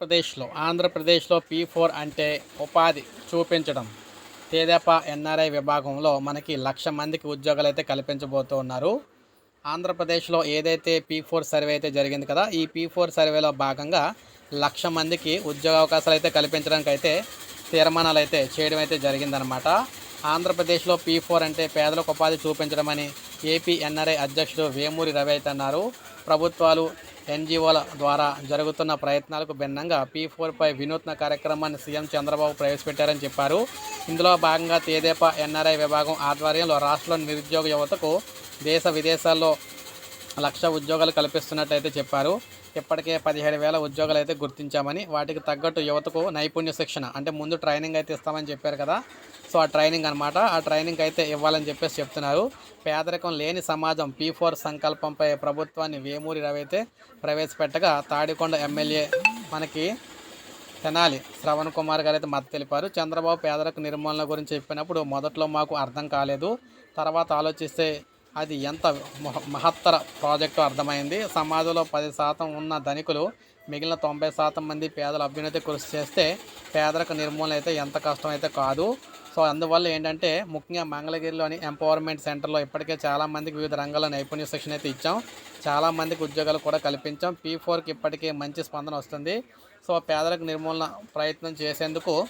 ఆంధ్రప్రదేశ్లో ఆంధ్రప్రదేశ్లో P four అంటే ఉపాధి చూపించడం. తేదేపా ఎన్ఆర్ఐ విభాగంలో మనకి లక్ష మందికి ఉద్యోగాలు అయితే కల్పించబోతూ ఉన్నారు. ఆంధ్రప్రదేశ్లో ఏదైతే పీ ఫోర్ సర్వే అయితే జరిగింది కదా ఈ పీ ఫోర్ సర్వేలో భాగంగా లక్ష మందికి ఉద్యోగ అవకాశాలు అయితే కల్పించడానికి అయితే తీర్మానాలు అయితే చేయడం అయితే జరిగిందనమాట ఆంధ్రప్రదేశ్లో పీ ఫోర్ అంటే పేదలకు ఉపాధి చూపించడం అని ఏపీ ఎన్ఆర్ఐ అధ్యక్షుడు వేమూరి రవి అయితే అన్నారు. ప్రభుత్వాలు ఎన్జిఓల ద్వారా జరుగుతున్న ప్రయత్నాలకు భిన్నంగా పీ ఫోర్పై వినూత్న కార్యక్రమాన్ని సీఎం చంద్రబాబు ప్రవేశపెట్టారని చెప్పారు. ఇందులో భాగంగా తేదేపా ఎన్ఆర్ఐ విభాగం ఆధ్వర్యంలో రాష్ట్రంలోని నిరుద్యోగ యువతకు దేశ విదేశాల్లో లక్ష ఉద్యోగాలు కల్పిస్తున్నట్టయితే చెప్పారు. ఇప్పటికే పదిహేడు వేల ఉద్యోగాలు అయితే గుర్తించామని వాటికి తగ్గట్టు యువతకు నైపుణ్య శిక్షణ అంటే ముందు ట్రైనింగ్ అయితే ఇస్తామని చెప్పారు కదా. సో ఆ ట్రైనింగ్ అనమాట ఆ ట్రైనింగ్ అయితే ఇవ్వాలని చెప్పేసి చెప్తున్నారు. పేదరికం లేని సమాజం పీ ఫోర్ సంకల్పంపై ప్రభుత్వాన్ని వేమూరి రవి అయితే ప్రవేశపెట్టగా తాడికొండ ఎమ్మెల్యే మనకి తెనాలి శ్రవణ్ కుమార్ గారు అయితే మద్దతు తెలిపారు. చంద్రబాబు పేదరిక నిర్మూలన గురించి చెప్పినప్పుడు మొదట్లో మాకు అర్థం కాలేదు. తర్వాత ఆలోచిస్తే అది ఎంత మహ- మహత్తర ప్రాజెక్టు అర్థమైంది. సమాజంలో పది శాతం ఉన్న ధనికులు మిగిలిన తొంభై శాతం మంది పేదల అభ్యున్నతి కృషి చేస్తే పేదరిక నిర్మూలన అయితే ఎంత కష్టం అయితే కాదు. సో అందువల్ల ఏంటంటే ముఖ్యంగా మంగళగిరిలోని ఎంపవర్మెంట్ సెంటర్లో ఇప్పటికే చాలామందికి వివిధ రంగాల్లో నైపుణ్య శిక్షణ అయితే ఇచ్చాం. చాలామందికి ఉద్యోగాలు కూడా కల్పించాం. పీ ఫోర్కి ఇప్పటికే మంచి స్పందన వస్తుంది. సో పేదరిక నిర్మూలన ప్రయత్నం చేసేందుకు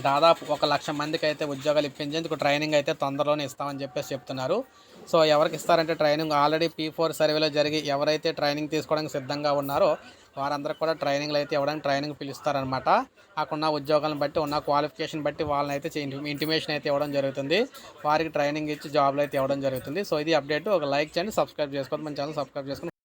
దాదాపు ఒక లక్ష మందికి అయితే ఉద్యోగాలు ఇప్పించేందుకు ట్రైనింగ్ అయితే తొందరలోనే ఇస్తామని చెప్పేసి చెప్తున్నారు. సో ఎవరికి ఇస్తారంటే ట్రైనింగ్ ఆల్రెడీ పీ ఫోర్ సర్వేలో జరిగి ఎవరైతే ట్రైనింగ్ తీసుకోవడానికి సిద్ధంగా ఉన్నారో వారందరికి కూడా ట్రైనింగ్లు అయితే ఇవ్వడానికి ట్రైనింగ్ పిలుస్తారనమాట అక్కడున్న ఉద్యోగాలను బట్టి ఉన్న క్వాలిఫికేషన్ బట్టి వాళ్ళని అయితే ఇంటిమేషన్ అయితే ఇవ్వడం జరుగుతుంది. వారికి ట్రైనింగ్ ఇచ్చి జాబ్లు అయితే ఇవ్వడం జరుగుతుంది. సో ఇది అప్డేట్. ఒక లైక్ చేయండి సబ్స్క్రైబ్ చేసుకోండి. మన ఛానల్ సబ్స్క్రైబ్ చేసుకోండి.